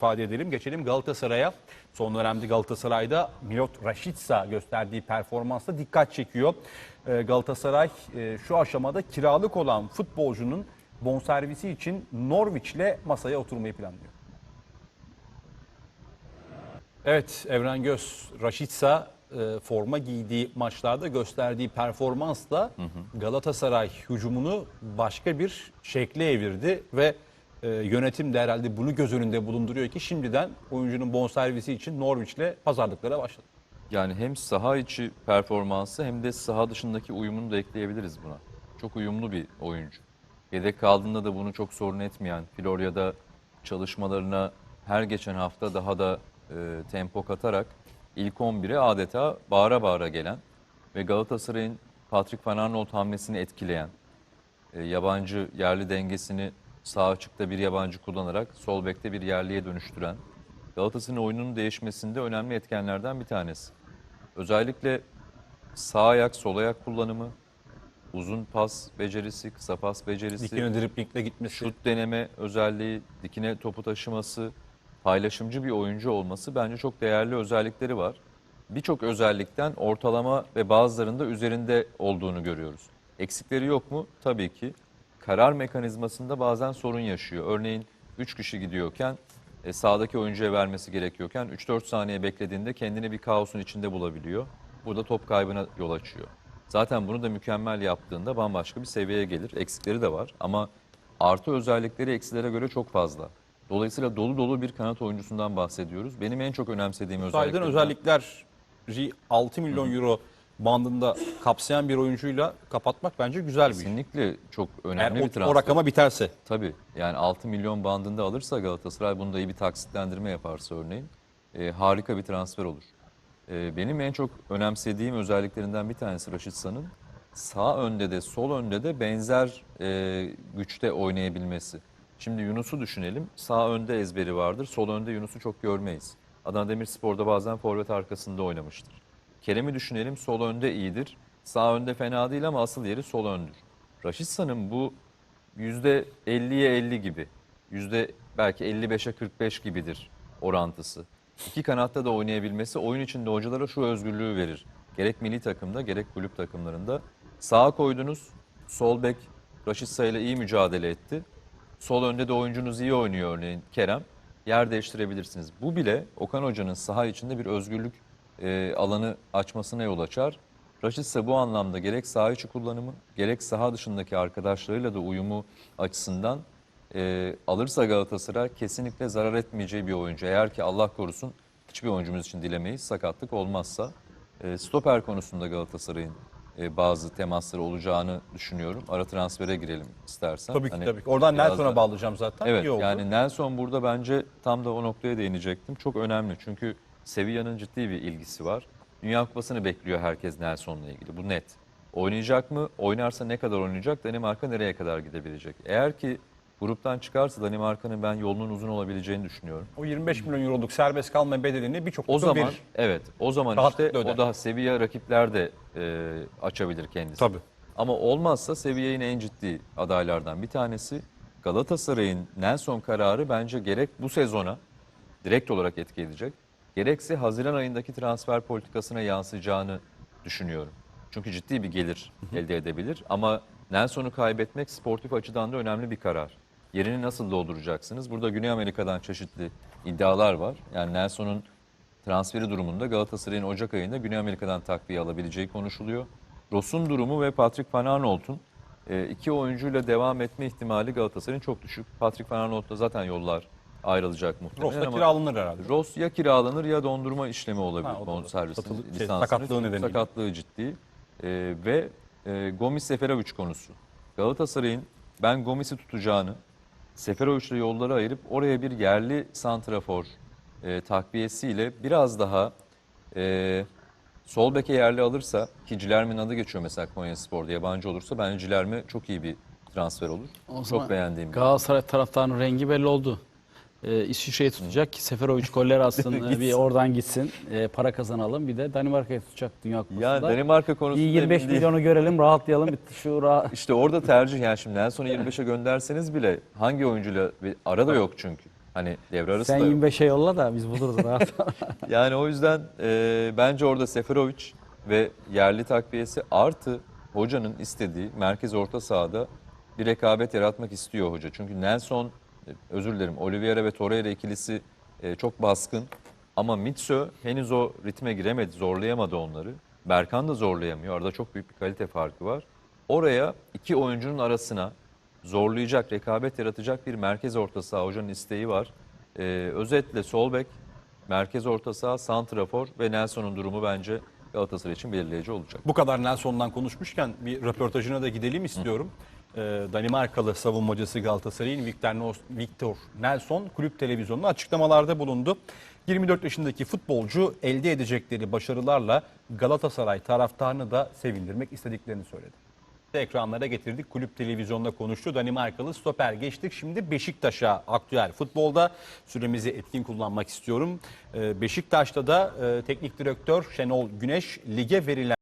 ifade edelim. Geçelim Galatasaray'a. Son dönemde Galatasaray'da Milot Rashica gösterdiği performansla dikkat çekiyor. Ee, Galatasaray e, şu aşamada kiralık olan futbolcunun bonservisi için Norwich'le masaya oturmayı planlıyor. Evet Evren Göz, Rashica e, forma giydiği maçlarda gösterdiği performansla Galatasaray hücumunu başka bir şekle evirdi ve e, yönetim de herhalde bunu göz önünde bulunduruyor ki şimdiden oyuncunun bonservisi için Norwich'le pazarlıklara başladı. Yani hem saha içi performansı hem de saha dışındaki uyumunu da ekleyebiliriz buna. Çok uyumlu bir oyuncu. Yedek kaldığında da bunu çok sorun etmeyen, Florya'da çalışmalarına her geçen hafta daha da e, tempo katarak ilk 11'e adeta bağıra bağıra gelen ve Galatasaray'ın Patrick Van Aanholt hamlesini etkileyen, e, yabancı yerli dengesini sağ açıkta bir yabancı kullanarak sol bekte bir yerliye dönüştüren Galatasaray'ın oyununun değişmesinde önemli etkenlerden bir tanesi. Özellikle sağ ayak, sol ayak kullanımı, uzun pas becerisi, kısa pas becerisi, Dikine driplingle gitmesi. şut deneme özelliği, dikine topu taşıması, paylaşımcı bir oyuncu olması bence çok değerli özellikleri var. Birçok özellikten ortalama ve bazılarında üzerinde olduğunu görüyoruz. Eksikleri yok mu? Tabii ki. Karar mekanizmasında bazen sorun yaşıyor. Örneğin 3 kişi gidiyorken e, sağdaki oyuncuya vermesi gerekiyorken 3-4 saniye beklediğinde kendini bir kaosun içinde bulabiliyor. Burada top kaybına yol açıyor. Zaten bunu da mükemmel yaptığında bambaşka bir seviyeye gelir. Eksikleri de var ama artı özellikleri eksilere göre çok fazla. Dolayısıyla dolu dolu bir kanat oyuncusundan bahsediyoruz. Benim en çok önemsediğim Saydığın özellikler. özellikler 6 milyon euro bandında kapsayan bir oyuncuyla kapatmak bence güzel bir iş. Kesinlikle çok Eğer önemli bir o, transfer. o rakama biterse. Tabii yani 6 milyon bandında alırsa Galatasaray bunu da iyi bir taksitlendirme yaparsa örneğin e, harika bir transfer olur. E, benim en çok önemsediğim özelliklerinden bir tanesi Raşitsa'nın sağ önde de sol önde de benzer e, güçte oynayabilmesi. Şimdi Yunus'u düşünelim. Sağ önde ezberi vardır. Sol önde Yunus'u çok görmeyiz. Adana Demirspor'da bazen forvet arkasında oynamıştır. Kerem'i düşünelim. Sol önde iyidir. Sağ önde fena değil ama asıl yeri sol öndür. Raşitsa'nın bu %50'ye 50 gibi, yüzde belki 55'e 45 gibidir orantısı. İki kanatta da oynayabilmesi oyun içinde hocalara şu özgürlüğü verir. Gerek milli takımda gerek kulüp takımlarında. Sağa koydunuz, sol bek Raşitsa ile iyi mücadele etti. Sol önde de oyuncunuz iyi oynuyor örneğin Kerem. Yer değiştirebilirsiniz. Bu bile Okan Hoca'nın saha içinde bir özgürlük e, alanı açmasına yol açar. Raşitsa bu anlamda gerek saha içi kullanımı gerek saha dışındaki arkadaşlarıyla da uyumu açısından e, alırsa Galatasaray kesinlikle zarar etmeyeceği bir oyuncu. Eğer ki Allah korusun hiçbir oyuncumuz için dilemeyiz sakatlık olmazsa. E, stoper konusunda Galatasaray'ın e, bazı temasları olacağını düşünüyorum. Ara transfere girelim istersen. Tabii ki Hani tabii ki. Oradan Nelson'a da- bağlayacağım zaten. Evet İyi oldu. yani Nelson burada bence tam da o noktaya değinecektim. Çok önemli çünkü Sevilla'nın ciddi bir ilgisi var. Dünya Kupası'nı bekliyor herkes Nelson'la ilgili. Bu net. Oynayacak mı? Oynarsa ne kadar oynayacak? Danimarka nereye kadar gidebilecek? Eğer ki gruptan çıkarsa Danimarka'nın ben yolunun uzun olabileceğini düşünüyorum. O 25 milyon euroluk serbest kalma bedelini birçok O zaman verir. evet o zaman işte öder. o daha Sevilla rakipler de e, açabilir kendisi. Tabii. Ama olmazsa Sevilla yine en ciddi adaylardan bir tanesi. Galatasaray'ın Nelson kararı bence gerek bu sezona direkt olarak etki edecek. Gerekse Haziran ayındaki transfer politikasına yansıyacağını düşünüyorum. Çünkü ciddi bir gelir elde edebilir ama Nelson'u kaybetmek sportif açıdan da önemli bir karar. Yerini nasıl dolduracaksınız? Burada Güney Amerika'dan çeşitli iddialar var. Yani Nelson'un transferi durumunda Galatasaray'ın Ocak ayında Güney Amerika'dan takviye alabileceği konuşuluyor. Ross'un durumu ve Patrick Van Aanholt'un e, iki oyuncuyla devam etme ihtimali Galatasaray'ın çok düşük. Patrick Van Aanholt'la zaten yollar ayrılacak muhtemelen Ross'ta ama kiralanır herhalde. Ross ya kiralanır ya dondurma işlemi olabilir Ha, o da bonservisin satılı- şey, lisansını. sakatlığı Çünkü nedeniyle. Sakatlığı ciddi. E, ve e, Gomis Seferovic konusu. Galatasaray'ın ben Gomis'i tutacağını, Seferovic'le yolları ayırıp oraya bir yerli santrafor e, takviyesiyle biraz daha e, sol beke yerli alırsa ki Cilerme'nin adı geçiyor mesela Konya Spor'da yabancı olursa bence Cilerme çok iyi bir transfer olur. O zaman çok beğendiğim bir. Galatasaray taraftarının rengi belli oldu. Ee, İsviçre'yi tutacak Seferovic goller e, bir oradan gitsin e, para kazanalım bir de Danimarka'yı tutacak Dünya Kupası'nda. Ya Danimarka konusunda Bir 25 emin değilim. milyonu görelim rahatlayalım bitti şu ra- İşte orada tercih yani şimdi Nelson'u 25'e gönderseniz bile hangi oyuncuyla arada yok çünkü. Hani devre arası Sen da yok. 25'e yolla da biz buluruz rahat. Yani o yüzden e, bence orada Seferovic ve yerli takviyesi artı hocanın istediği merkez orta sahada bir rekabet yaratmak istiyor hoca. Çünkü Nelson, e, özür dilerim Oliveira ve Torreira ikilisi e, çok baskın. Ama Mitso henüz o ritme giremedi, zorlayamadı onları. Berkan da zorlayamıyor. Arada çok büyük bir kalite farkı var. Oraya iki oyuncunun arasına zorlayacak, rekabet yaratacak bir merkez orta saha hocanın isteği var. E, özetle sol bek, merkez orta saha, santrafor ve Nelson'un durumu bence Galatasaray için belirleyici olacak. Bu kadar Nelson'dan konuşmuşken bir röportajına da gidelim istiyorum. Ee, Danimarkalı savunmacısı Galatasaray'ın Victor, Victor Nelson kulüp televizyonuna açıklamalarda bulundu. 24 yaşındaki futbolcu elde edecekleri başarılarla Galatasaray taraftarını da sevindirmek istediklerini söyledi. Ekranlara getirdik. Kulüp televizyonda konuştu. Danimarkalı stoper geçtik. Şimdi Beşiktaş'a aktüel futbolda süremizi etkin kullanmak istiyorum. Ee, Beşiktaş'ta da e, teknik direktör Şenol Güneş lige verilen